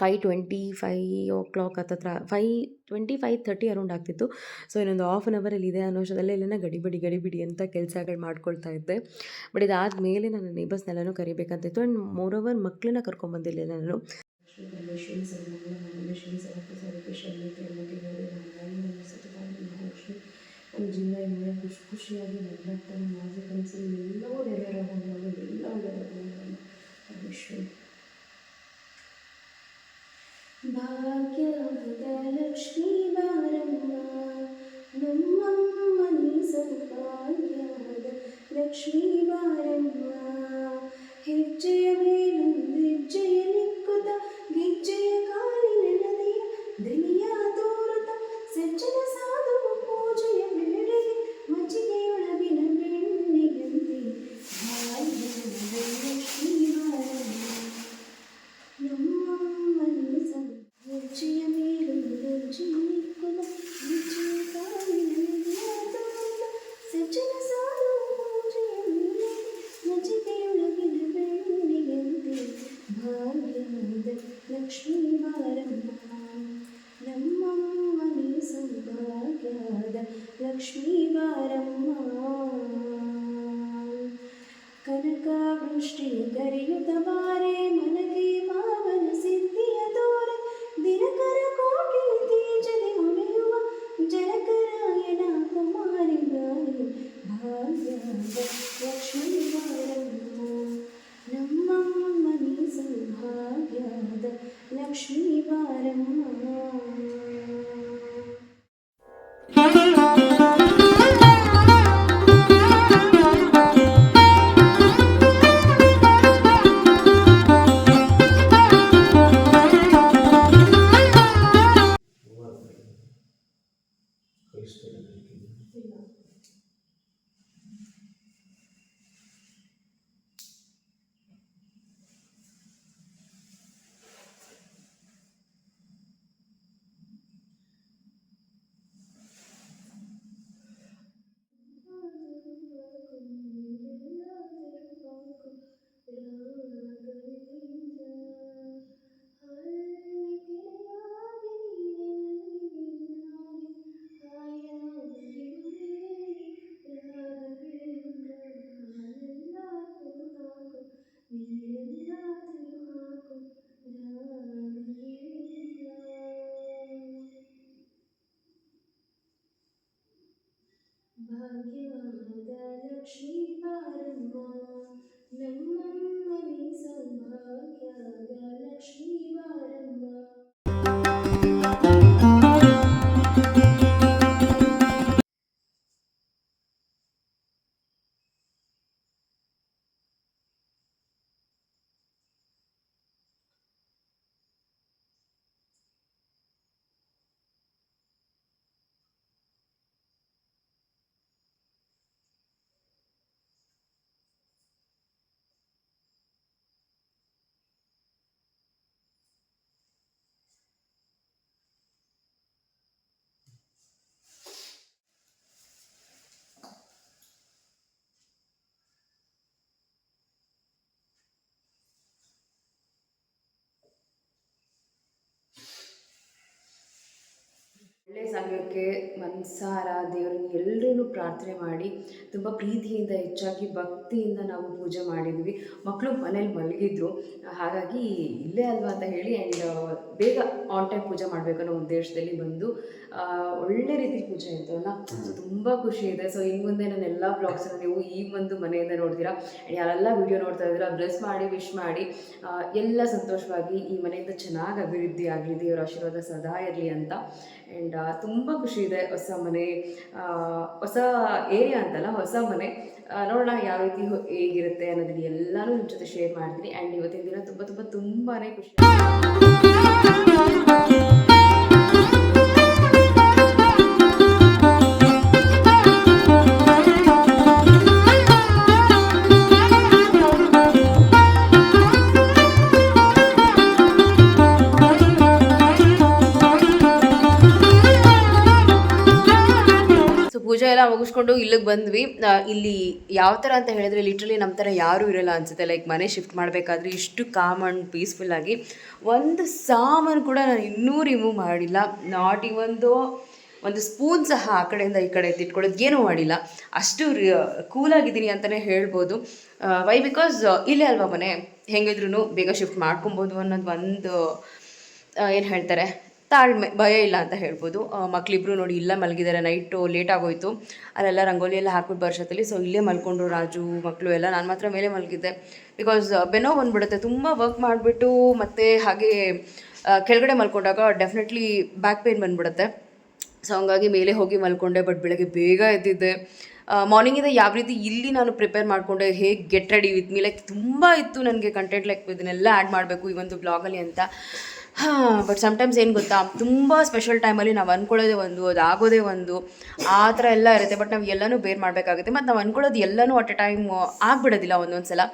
five twenty five o'clock ಹತ್ತತ್ರ five twenty five thirty around ಆಗ್ತಿತ್ತು. ಸೊ ಇನ್ನೊಂದು ಆಫ್ ಆನ್ ಅವರಲ್ಲಿ ಇದೆ ಅನ್ನೋ ಅಷ್ಟರಲ್ಲೇ ಇಲ್ಲೆಲ್ಲ ಗಡಿಬಿಡಿ ಗಡಿಬಿಡಿ ಅಂತ ಕೆಲಸಗಳು ಮಾಡ್ಕೊಳ್ತಾ ಇದ್ದೆ. ಬಟ್ ಇದಾದಮೇಲೆ ನನ್ನ ನೇಬರ್ಸ್ನೆಲ್ಲನೂ ಕರಿಬೇಕಂತಿತ್ತು ಆ್ಯಂಡ್ ಮೋರ್ ಓವರ್ ಮಕ್ಕಳನ್ನ ಕರ್ಕೊಂಬಂದಿಲ್ಲ ನಾನು. ಖುಷಿ ಖುಷಿಯಾಗಿ താരം ಒಳ್ಳೆ ಸಮಯಕ್ಕೆ ಮನಸಾರ ದೇವರನ್ನು ಎಲ್ಲರೂ ಪ್ರಾರ್ಥನೆ ಮಾಡಿ ತುಂಬ ಪ್ರೀತಿಯಿಂದ ಹೆಚ್ಚಾಗಿ ಭಕ್ತಿಯಿಂದ ನಾವು ಪೂಜೆ ಮಾಡಿದ್ವಿ. ಮಕ್ಕಳು ಮನೇಲಿ ಮಲಗಿದ್ರು. ಹಾಗಾಗಿ ಇಲ್ಲೇ ಅಲ್ವಾ ಅಂತ ಹೇಳಿ ಆ್ಯಂಡ್ ಬೇಗ ಆನ್ ಟೈಮ್ ಪೂಜೆ ಮಾಡಬೇಕು ಅನ್ನೋ ಉದ್ದೇಶದಲ್ಲಿ ಬಂದು ಒಳ್ಳೆ ರೀತಿ ಪೂಜೆ ಆಯಿತು ಅಲ್ಲ ಸೊ ತುಂಬ ಖುಷಿ ಇದೆ. ಸೊ ಇನ್ನು ಮುಂದೆ ನಾನು ಎಲ್ಲ ಬ್ಲಾಗ್ಸನ್ನು ನೀವು ಈ ಒಂದು ಮನೆಯಿಂದ ನೋಡ್ತೀರಾ? ಆ್ಯಂಡ್ ಯಾರೆಲ್ಲ ವಿಡಿಯೋ ನೋಡ್ತಾ ಇದ್ದೀರಾ ಬ್ಲೆಸ್ ಮಾಡಿ ವಿಶ್ ಮಾಡಿ ಎಲ್ಲ ಸಂತೋಷವಾಗಿ ಈ ಮನೆಯಿಂದ ಚೆನ್ನಾಗಿ ಅಭಿವೃದ್ಧಿ ಆಗಲಿ ದೇವರ ಆಶೀರ್ವಾದ ಸದಾ ಇರಲಿ ಅಂತ. ಆ್ಯಂಡ್ ತುಂಬ ಖುಷಿ ಇದೆ ಹೊಸ ಮನೆ ಹೊಸ ಏರಿಯಾ ಅಂತಲ್ಲ, ಹೊಸ ಮನೆ. ನೋಡೋಣ ಯಾವ ರೀತಿ ಹೇಗಿರುತ್ತೆ ಅನ್ನೋದನ್ನ ಎಲ್ಲನೂ ನಿಮ್ಮ ಜೊತೆ ಶೇರ್ ಮಾಡ್ತೀನಿ. ಆ್ಯಂಡ್ ಇವತ್ತಿನ ದಿನ ತುಂಬ ತುಂಬ ತುಂಬಾ ಖುಷಿ. ಮುಗಿಸ್ಕೊಂಡು ಇಲ್ಲಿಗೆ ಬಂದ್ವಿ. ಇಲ್ಲಿ ಯಾವ ಥರ ಅಂತ ಹೇಳಿದ್ರೆ ಲಿಟ್ರಲಿ ನಮ್ಮ ಥರ ಯಾರೂ ಇರಲ್ಲ ಅನಿಸುತ್ತೆ. ಲೈಕ್ ಮನೆ ಶಿಫ್ಟ್ ಮಾಡಬೇಕಾದ್ರೆ ಇಷ್ಟು ಕಾಮ್ ಆ್ಯಂಡ್ ಪೀಸ್ಫುಲ್ ಆಗಿ ಒಂದು ಸಾಮಾನು ಕೂಡ ನಾನು ಇನ್ನೂ ರಿಮೂವ್ ಮಾಡಿಲ್ಲ. ನಾಟ್ ಒಂದು ಒಂದು ಸ್ಪೂನ್ ಸಹ ಆ ಕಡೆಯಿಂದ ಈ ಕಡೆ ಎತ್ತಿಟ್ಕೊಳ್ಳೋದು ಏನೂ ಮಾಡಿಲ್ಲ. ಅಷ್ಟು ಕೂಲಾಗಿದ್ದೀನಿ ಅಂತಲೇ ಹೇಳ್ಬೋದು. ವೈ ಬಿಕಾಸ್ ಇಲ್ಲೇ ಅಲ್ವಾ ಮನೆ? ಹೆಂಗಿದ್ರು ಬೇಗ ಶಿಫ್ಟ್ ಮಾಡ್ಕೊಬೋದು ಅನ್ನೋದು ಒಂದು ಏನು ಹೇಳ್ತಾರೆ? ತಾಳ್ಮೆ, ಭಯ ಇಲ್ಲ ಅಂತ ಹೇಳ್ಬೋದು. ಮಕ್ಕಳಿಬ್ರು ನೋಡಿ ಇಲ್ಲೇ ಮಲಗಿದ್ದಾರೆ ನೈಟು ಲೇಟ್ ಆಗೋಯ್ತು. ಅಲ್ಲೆಲ್ಲ ರಂಗೋಲಿ ಎಲ್ಲ ಹಾಕ್ಬಿಟ್ಟು ಬರ್ಷತ್ತಲ್ಲಿ ಸೊ ಇಲ್ಲೇ ಮಲ್ಕೊಂಡ್ರು ರಾಜು ಮಕ್ಕಳು ಎಲ್ಲ. ನಾನು ಮಾತ್ರ ಮೇಲೆ ಮಲಗಿದ್ದೆ. ಬಿಕಾಸ್ ಬೆನೋ ಬಂದ್ಬಿಡುತ್ತೆ. ತುಂಬ ವರ್ಕ್ ಮಾಡಿಬಿಟ್ಟು ಮತ್ತು ಹಾಗೆ ಕೆಳಗಡೆ ಮಲ್ಕೊಂಡಾಗ ಡೆಫಿನೆಟ್ಲಿ ಬ್ಯಾಕ್ ಪೇನ್ ಬಂದ್ಬಿಡುತ್ತೆ. ಸೊ ಹಂಗಾಗಿ ಮೇಲೆ ಹೋಗಿ ಮಲ್ಕೊಂಡೆ ಬಟ್ ಬೆಳಗ್ಗೆ ಬೇಗ ಎದ್ದಿದ್ದೆ. ಮಾರ್ನಿಂಗಿಂದ ಯಾವ ರೀತಿ ಇಲ್ಲಿ ನಾನು ಪ್ರಿಪೇರ್ ಮಾಡಿಕೊಂಡೆ, ಹೇಗೆ get ready with me like ತುಂಬ ಇತ್ತು ನನಗೆ ಕಂಟೆಂಟ್ ಲೈಕ್ ಇದನ್ನೆಲ್ಲ ಆ್ಯಡ್ ಮಾಡಬೇಕು ಈ ಒಂದು ಬ್ಲಾಗಲ್ಲಿ ಅಂತ. ಹಾಂ ಬಟ್ ಸಮ್ಟೈಮ್ಸ್ ಏನು ಗೊತ್ತಾ? ತುಂಬ ಸ್ಪೆಷಲ್ ಟೈಮಲ್ಲಿ ನಾವು ಅಂದ್ಕೊಳ್ಳೋದೇ ಒಂದು, ಅದು ಆಗೋದೇ ಒಂದು, ಆ ಥರ ಎಲ್ಲ ಇರುತ್ತೆ. ಬಟ್ ನಾವು ಎಲ್ಲನೂ ಬೇರ್ ಮಾಡಬೇಕಾಗುತ್ತೆ. ಮತ್ತು ನಾವು ಅಂದ್ಕೊಳ್ಳೋದು ಎಲ್ಲನೂ ಅಟ್ ಎ ಟೈಮ್ ಆಗಿಬಿಡೋದಿಲ್ಲ ಒಂದೊಂದು ಸಲ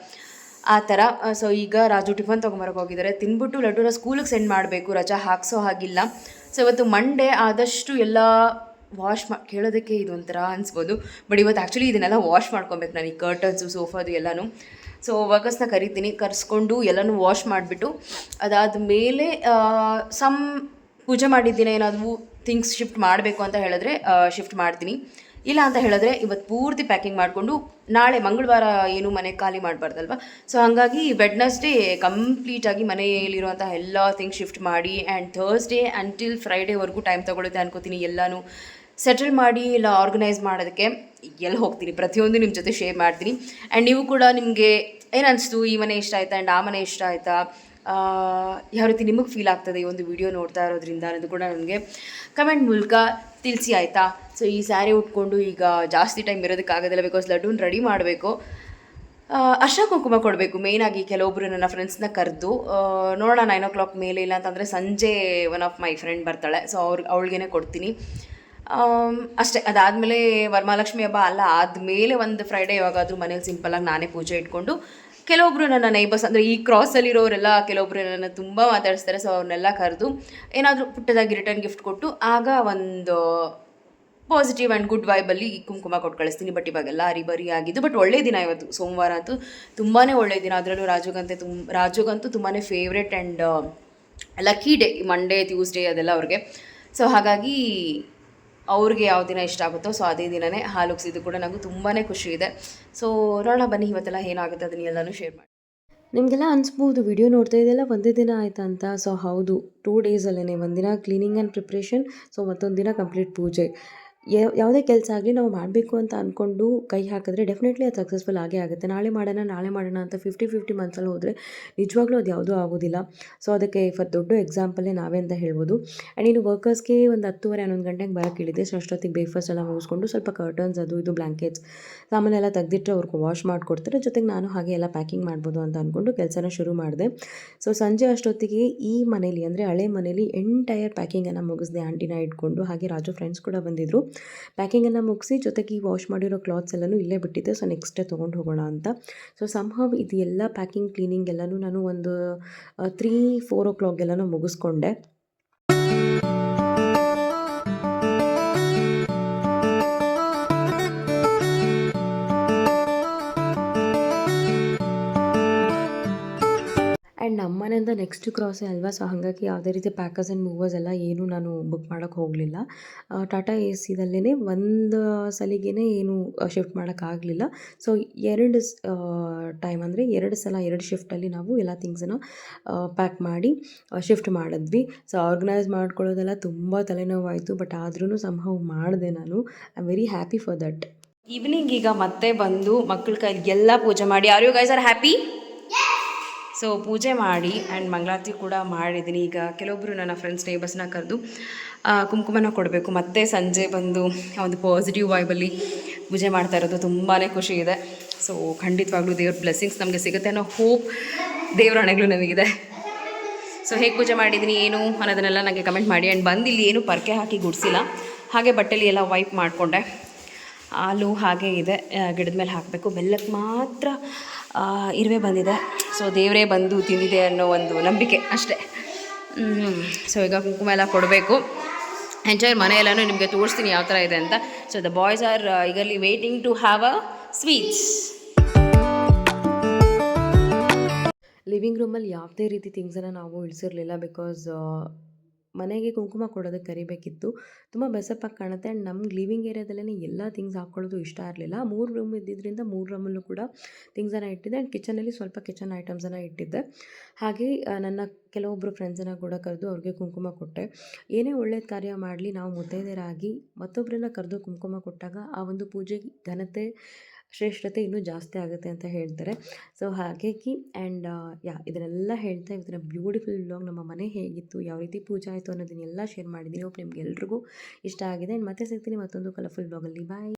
ಆ ಥರ ಸೊ ಈಗ ರಾಜು ಟಿಫನ್ ತೊಗೊಂಬರಕ್ಕೆ ಹೋಗಿದ್ದಾರೆ ತಿನ್ಬಿಟ್ಟು ಲಡ್ಡುನ ಸ್ಕೂಲಿಗೆ ಸೆಂಡ್ ಮಾಡಬೇಕು. ರಜಾ ಹಾಕ್ಸೋ ಹಾಗಿಲ್ಲ. ಸೊ ಇವತ್ತು ಮಂಡೇ ಆದಷ್ಟು ಎಲ್ಲ ವಾಶ್ ಮಾ, ಕೇಳೋದಕ್ಕೆ ಇದೊಂಥರ ಅನಿಸ್ಬೋದು. ಬಟ್ ಇವತ್ತು ಆ್ಯಕ್ಚುಲಿ ಇದನ್ನೆಲ್ಲ ವಾಶ್ ಮಾಡ್ಕೊಬೇಕು ನಾನು. ಈ ಕರ್ಟನ್ಸು ಸೋಫಾದು ಎಲ್ಲನೂ. ಸೊ ವರ್ಕರ್ಸ್ನ ಕರಿತೀನಿ, ಕರೆಸ್ಕೊಂಡು ಎಲ್ಲನೂ ವಾಶ್ ಮಾಡಿಬಿಟ್ಟು, ಅದಾದ ಮೇಲೆ ಸಮ್ ಪೂಜೆ ಮಾಡಿದ್ದೀನಿ ಏನಾದರೂ ಥಿಂಗ್ಸ್ ಶಿಫ್ಟ್ ಮಾಡಬೇಕು ಅಂತ ಹೇಳಿದ್ರೆ ಶಿಫ್ಟ್ ಮಾಡ್ತೀನಿ. ಇಲ್ಲ ಅಂತ ಹೇಳಿದ್ರೆ ಇವತ್ತು ಪೂರ್ತಿ ಪ್ಯಾಕಿಂಗ್ ಮಾಡಿಕೊಂಡು, ನಾಳೆ ಮಂಗಳವಾರ ಏನು ಮನೆ ಖಾಲಿ ಮಾಡಬಾರ್ದಲ್ವ? ಸೊ ಹಾಗಾಗಿ ವೆಡ್ನಸ್ಡೇ ಕಂಪ್ಲೀಟಾಗಿ ಮನೆಯಲ್ಲಿರುವಂಥ ಎಲ್ಲ ಥಿಂಗ್ಸ್ ಶಿಫ್ಟ್ ಮಾಡಿ ಆ್ಯಂಡ್ ಥರ್ಸ್ಡೇ ಅಂಟಿಲ್ ಫ್ರೈಡೇವರೆಗೂ ಟೈಮ್ ತೊಗೊಳುತ್ತೆ ಅನ್ಕೋತೀನಿ ಎಲ್ಲನೂ. ಸೆಟಲ್ ಮಾಡಿ ಇಲ್ಲ ಆರ್ಗನೈಸ್ ಮಾಡೋದಕ್ಕೆ ಎಲ್ಲಿ ಹೋಗ್ತೀನಿ? ಪ್ರತಿಯೊಂದು ನಿಮ್ಮ ಜೊತೆ ಶೇರ್ ಮಾಡ್ತೀನಿ. ಆ್ಯಂಡ್ ನೀವು ಕೂಡ ನಿಮಗೆ ಏನು ಅನಿಸ್ತು? ಈ ಮನೆ ಇಷ್ಟ ಆಯ್ತಾ? ಆ್ಯಂಡ್ ಆ ಮನೆ ಇಷ್ಟ ಆಯ್ತಾ? ಯಾವ ರೀತಿ ನಿಮಗೆ ಫೀಲ್ ಆಗ್ತದೆ ಈ ಒಂದು ವಿಡಿಯೋ ನೋಡ್ತಾ ಇರೋದ್ರಿಂದ ಅನ್ನೋದು ಕೂಡ ನನಗೆ ಕಮೆಂಟ್ ಮೂಲಕ ತಿಳಿಸಿ ಆಯಿತಾ? ಸೊ ಈ ಸ್ಯಾರಿ ಉಟ್ಕೊಂಡು ಈಗ ಜಾಸ್ತಿ ಟೈಮ್ ಇರೋದಕ್ಕಾಗೋದಿಲ್ಲ ಬಿಕಾಸ್ ಲಡ್ಡೂನ ರೆಡಿ ಮಾಡಬೇಕು. ಅರ್ಶ ಕುಂಕುಮ ಕೊಡಬೇಕು. ಮೇಯ್ನಾಗಿ ಕೆಲವೊಬ್ಬರು ನನ್ನ ಫ್ರೆಂಡ್ಸ್ನ ಕರೆದು ನೋಡೋಣ ನೈನ್ ಓ ಕ್ಲಾಕ್ ಮೇಲೆ ಇಲ್ಲ ಅಂತಂದರೆ ಸಂಜೆ ಒನ್ ಆಫ್ ಮೈ ಫ್ರೆಂಡ್ ಬರ್ತಾಳೆ. ಸೊ ಅವ್ರಿಗೆ ಅವಳಿಗೇನೆ ಕೊಡ್ತೀನಿ. ಅಷ್ಟೇ, ಅದಾದಮೇಲೆ ವರಮಹಾಲಕ್ಷ್ಮಿ ಹಬ್ಬ ಅಲ್ಲ, ಆದಮೇಲೆ ಒಂದು ಫ್ರೈಡೇ ಯಾವಾಗಾದರೂ ಮನೇಲಿ ಸಿಂಪಲಾಗಿ ನಾನೇ ಪೂಜೆ ಇಟ್ಕೊಂಡು ಕೆಲವೊಬ್ಬರು ನನ್ನ ನೈಬರ್ಸ್ ಅಂದರೆ ಈ ಕ್ರಾಸಲ್ಲಿರೋರೆಲ್ಲ ಕೆಲವೊಬ್ಬರು ನನ್ನ ತುಂಬ ಮಾತಾಡಿಸ್ತಾರೆ ಸೊ ಅವ್ರನ್ನೆಲ್ಲ ಕರೆದು ಏನಾದರೂ ಪುಟ್ಟದಾಗಿ ರಿಟರ್ನ್ ಗಿಫ್ಟ್ ಕೊಟ್ಟು, ಆಗ ಒಂದು ಪಾಸಿಟಿವ್ ಆ್ಯಂಡ್ ಗುಡ್ ವೈಬಲ್ಲಿ ಕುಂಕುಮ ಕೊಟ್ಟು ಕಳಿಸ್ತೀನಿ. ಬಟ್ ಇವಾಗೆಲ್ಲ ಅರಿಬರಿ ಆಗಿದ್ದು ಬಟ್ ಒಳ್ಳೆ ದಿನ ಇವತ್ತು. ಸೋಮವಾರ ಅಂತೂ ತುಂಬಾ ಒಳ್ಳೆ ದಿನ. ಅದರಲ್ಲೂ ರಾಜುಗಂತೆ ತುಂಬ ರಾಜುಗಂತೂ ತುಂಬಾ favourite and lucky day Monday Tuesday ಅದೆಲ್ಲ ಅವ್ರಿಗೆ. ಸೊ ಹಾಗಾಗಿ ಅವ್ರಿಗೆ ಯಾವ ದಿನ ಇಷ್ಟ ಆಗುತ್ತೋ, ಸೊ ಅದೇ ದಿನವೇ ಹಾಲು ಉಗ್ಸಿದ್ದು ಕೂಡ ನನಗೂ ತುಂಬಾ ಖುಷಿ ಇದೆ. ಸೊ ನೋಡೋಣ ಬನ್ನಿ ಇವತ್ತೆಲ್ಲ ಏನಾಗುತ್ತೆ ಅದನ್ನೆಲ್ಲನೂ ಶೇರ್ ಮಾಡಿ. ನಿಮಗೆಲ್ಲ ಅನಿಸ್ಬೋದು ವಿಡಿಯೋ ನೋಡ್ತಾ ಇದೆಯಲ್ಲ, ಒಂದೇ ದಿನ ಆಯಿತಾ ಅಂತ? ಸೊ ಹೌದು ಟೂ ಡೇಸಲ್ಲೇ ಒಂದಿನ ಕ್ಲೀನಿಂಗ್ ಆ್ಯಂಡ್ ಪ್ರಿಪ್ರೇಷನ್ ಸೊ ಮತ್ತೊಂದು ದಿನ ಕಂಪ್ಲೀಟ್ ಪೂಜೆ. ಯಾವುದೇ ಕೆಲಸ ಆಗಲಿ ನಾವು ಮಾಡಬೇಕು ಅಂತ ಅಂದ್ಕೊಂಡು ಕೈ ಹಾಕಿದ್ರೆ ಡೆಫಿನೆಟ್ಲಿ ಅದು ಸಕ್ಸಸ್ಫುಲ್ ಆಗೇ ಆಗುತ್ತೆ. ನಾಳೆ ಮಾಡೋಣ ನಾಳೆ ಮಾಡೋಣ ಅಂತ ಫಿಫ್ಟಿ ಫಿಫ್ಟಿ ಮಂತ್ಸಲ್ಲಿ ಹೋದರೆ ನಿಜವಾಗ್ಲೂ ಅದು ಯಾವುದೂ ಆಗೋದಿಲ್ಲ. ಸೊ ಅದಕ್ಕೆ ಫರ್ ದೊಡ್ಡ ಎಕ್ಸಾಂಪಲೇ ನಾವೇ ಅಂತ ಹೇಳ್ಬೋದು. ಆ್ಯಂಡ್ ಇನ್ನು ವರ್ಕರ್ಸ್ಗೆ ಒಂದು ಹತ್ತುವರೆ, ಹನ್ನೊಂದು ಗಂಟೆಗೆ ಬರೋಕ್ಕೆ ಹೇಳಿದೆ ಸೊ ಅಷ್ಟೊತ್ತಿಗೆ ಬ್ರೇಕ್ಫಾಸ್ಟ್ ಎಲ್ಲ ಮುಗಿಸ್ಕೊಂಡು ಸ್ವಲ್ಪ ಕರ್ಟನ್ಸ್ ಅದು ಇದು ಬ್ಲ್ಯಾಂಕೆಟ್ಸ್ ಸಾಮಾನೆಲ್ಲ ತೆಗೆದಿಟ್ಟರೆ ಅವ್ರಿಗೆ ವಾಶ್ ಮಾಡಿಕೊಡ್ತಾರೆ. ಜೊತೆಗೆ ನಾನು ಹಾಗೆ ಎಲ್ಲ ಪ್ಯಾಕಿಂಗ್ ಮಾಡ್ಬೋದು ಅಂತ ಅಂದ್ಕೊಂಡು ಕೆಲಸನ ಶುರು ಮಾಡಿದೆ. ಸೊ ಸಂಜೆ ಅಷ್ಟೊತ್ತಿಗೆ ಈ ಮನೇಲಿ ಅಂದರೆ ಹಳೆ ಮನೇಲಿ ಎಂಟೈರ್ ಪ್ಯಾಕಿಂಗನ್ನು ಮುಗಿಸಿದೆ ಆಂಟಿನ ಇಟ್ಕೊಂಡು ಹಾಗೆ ರಾಜು ಫ್ರೆಂಡ್ಸ್ ಕೂಡ ಬಂದಿದ್ದರು ಪ್ಯಾಕಿಂಗನ್ನು ಮುಗಿಸಿ ಜೊತೆಗೆ ಈ ವಾಶ್ ಮಾಡಿರೋ ಕ್ಲಾತ್ಸ್ ಎಲ್ಲನೂ ಇಲ್ಲೇ ಬಿಟ್ಟಿದ್ದೆ. ಸೊ ನೆಕ್ಸ್ಟ್ ತೊಗೊಂಡು ಹೋಗೋಣ ಅಂತ. ಸೊ ಸಂಭವ್ ಇದು ಎಲ್ಲ ಪ್ಯಾಕಿಂಗ್ ಕ್ಲೀನಿಂಗ್ ಎಲ್ಲನೂ ನಾನು ಒಂದು ತ್ರೀ ಫೋರ್ ಓ ಕ್ಲಾಕ್ಗೆಲ್ಲನೂ ಮುಗಿಸ್ಕೊಂಡೆ. ಆ್ಯಂಡ್ ನಮ್ಮನೆಯಿಂದ ನೆಕ್ಸ್ಟ್ ಕ್ರಾಸೇ ಅಲ್ವಾ? ಸೊ ಹಾಗಾಗಿ ಯಾವುದೇ ರೀತಿ ಪ್ಯಾಕರ್ಸ್ ಆ್ಯಂಡ್ ಮೂವರ್ಸ್ ಎಲ್ಲ ಏನೂ ನಾನು ಬುಕ್ ಮಾಡೋಕ್ಕೆ ಹೋಗಲಿಲ್ಲ. ಟಾಟಾ ಎ ಸಿದಲ್ಲೇ ಒಂದು ಸಲಿಗೆ ಏನು ಶಿಫ್ಟ್ ಮಾಡೋಕ್ಕಾಗಲಿಲ್ಲ ಸೊ ಎರಡು ಟೈಮ್ ಅಂದರೆ ಎರಡು ಸಲ ಎರಡು ಶಿಫ್ಟಲ್ಲಿ ನಾವು ಎಲ್ಲ ಥಿಂಗ್ಸನ್ನು ಪ್ಯಾಕ್ ಮಾಡಿ ಶಿಫ್ಟ್ ಮಾಡಿದ್ವಿ. ಸೊ ಆರ್ಗನೈಸ್ ಮಾಡ್ಕೊಳ್ಳೋದೆಲ್ಲ ತುಂಬ ತಲೆನೋವಾಯಿತು. ಬಟ್ ಆದ್ರೂ ಸಂಭವ ಮಾಡಿದೆ ನಾನು. I am very happy for that evening ಈಗ ಮತ್ತೆ ಬಂದು ಮಕ್ಕಳ ಕೈಲಿ ಎಲ್ಲ ಪೂಜೆ ಮಾಡಿ. Are you guys are happy so ಪೂಜೆ ಮಾಡಿ ಆ್ಯಂಡ್ ಮಂಗಳಾರತಿ ಕೂಡ ಮಾಡಿದ್ದೀನಿ. ಈಗ ಕೆಲವೊಬ್ಬರು ನನ್ನ ಫ್ರೆಂಡ್ಸ್ ನೇಬರ್ಸ್ನ ಕರೆದು ಕುಂಕುಮನ ಕೊಡಬೇಕು. ಮತ್ತೆ ಸಂಜೆ ಬಂದು ಒಂದು ಪಾಸಿಟಿವ್ ವೈಬಲ್ಲಿ ಪೂಜೆ ಮಾಡ್ತಾ ಇರೋದು ತುಂಬಾ ಖುಷಿ ಇದೆ. ಸೊ ಖಂಡಿತವಾಗ್ಲೂ ದೇವ್ರ ಬ್ಲೆಸ್ಸಿಂಗ್ಸ್ ನಮಗೆ ಸಿಗುತ್ತೆ ಅನ್ನೋ ಹೋಪ್ ದೇವ್ರ ಹಣೆಗಳು ನಮಗಿದೆ. ಸೊ ಹೇಗೆ ಪೂಜೆ ಮಾಡಿದ್ದೀನಿ, ಏನು ಅನ್ನೋದನ್ನೆಲ್ಲ ನನಗೆ ಕಮೆಂಟ್ ಮಾಡಿ. ಆ್ಯಂಡ್ ಬಂದು ಇಲ್ಲಿ ಏನು ಪರ್ಕೆ ಹಾಕಿ ಗುಡಿಸಿಲ್ಲ. ಹಾಗೆ ಬಟ್ಟೆಲಿ ಎಲ್ಲ ವೈಪ್ ಮಾಡಿಕೊಂಡೆ. ಹಾಲು ಹಾಗೆ ಇದೆ. ಗಿಡದ ಮೇಲೆ ಹಾಕಬೇಕು. ಬೆಲ್ಲಕ್ಕೆ ಮಾತ್ರ ಇರುವೆ ಬಂದಿದೆ. ಸೊ ದೇವರೇ ಬಂದು ತಿಂದಿದೆ ಅನ್ನೋ ಒಂದು ನಂಬಿಕೆ ಅಷ್ಟೇ. ಸೊ ಈಗ ಕುಂಕುಮ ಎಲ್ಲ ಕೊಡಬೇಕು. ಎಂಜಾಯ್ ಮನೆ ನಿಮಗೆ ತೋರಿಸ್ತೀನಿ ಯಾವ ಥರ ಇದೆ ಅಂತ. So the boys are ಈಗಲ್ಲಿ waiting to have a sweets living ರೂಮಲ್ಲಿ ಯಾವುದೇ ರೀತಿ ಥಿಂಗ್ಸನ್ನು ನಾವು ಇಳಿಸಿರಲಿಲ್ಲ ಬಿಕಾಸ್ ಮನೆಗೆ ಕುಂಕುಮ ಕೊಡೋದಕ್ಕೆ ಕರಿಬೇಕಿತ್ತು. ತುಂಬ ಬೆಸಪ್ಪಾಗಿ ಕಾಣುತ್ತೆ. ಆ್ಯಂಡ್ ನಮ್ಗೆ ಲಿವಿಂಗ್ ಏರಿಯಾದಲ್ಲೇ ಎಲ್ಲ ಥಿಂಗ್ಸ್ ಹಾಕ್ಕೊಳ್ಳೋದು ಇಷ್ಟ ಇರಲಿಲ್ಲ. ಮೂರು ರೂಮ್ ಇದ್ದಿದ್ದರಿಂದ ಮೂರು ರೂಮಲ್ಲೂ ಕೂಡ ಥಿಂಗ್ಸನ್ನು ಇಟ್ಟಿದ್ದೆ. ಆ್ಯಂಡ್ ಕಿಚನಲ್ಲಿ ಸ್ವಲ್ಪ ಕಿಚನ್ ಐಟಮ್ಸನ್ನು ಇಟ್ಟಿದ್ದೆ. ಹಾಗೆ ನನ್ನ ಕೆಲವೊಬ್ಬರು ಫ್ರೆಂಡ್ಸನ್ನು ಕೂಡ ಕರೆದು ಅವ್ರಿಗೆ ಕುಂಕುಮ ಕೊಟ್ಟೆ. ಏನೇ ಒಳ್ಳೆಯ ಕಾರ್ಯ ಮಾಡಲಿ, ನಾವು ಮುತ್ತೈದೆಯರಾಗಿ ಮತ್ತೊಬ್ಬರನ್ನ ಕರೆದು ಕುಂಕುಮ ಕೊಟ್ಟಾಗ ಆ ಒಂದು ಪೂಜೆ ಘನತೆ ಶ್ರೇಷ್ಠತೆ ಇನ್ನೂ ಜಾಸ್ತಿ ಆಗುತ್ತೆ ಅಂತ ಹೇಳ್ತಾರೆ. ಸೊ ಹಾಗಾಗಿ ಆ್ಯಂಡ್ ಯಾ ಇದನ್ನೆಲ್ಲ ಹೇಳ್ತಾ ಇವತ್ತಿನ ಬ್ಯೂಟಿಫುಲ್ ವ್ಲಾಗ್ ನಮ್ಮ ಮನೆ ಹೇಗಿತ್ತು, ಯಾವ ರೀತಿ ಪೂಜೆ ಆಯಿತು ಅನ್ನೋದನ್ನೆಲ್ಲ ಶೇರ್ ಮಾಡಿದ್ದೀನಿ. ಹೋಪ್ ನಿಮ್ಗೆ ಎಲ್ರಿಗೂ ಇಷ್ಟ ಆಗಿದೆ. ಮತ್ತೆ ಸಿಗ್ತೀನಿ ಮತ್ತೊಂದು ಕಲರ್ಫುಲ್ ಬ್ಲಾಗಲ್ಲಿ ಬಾಯ್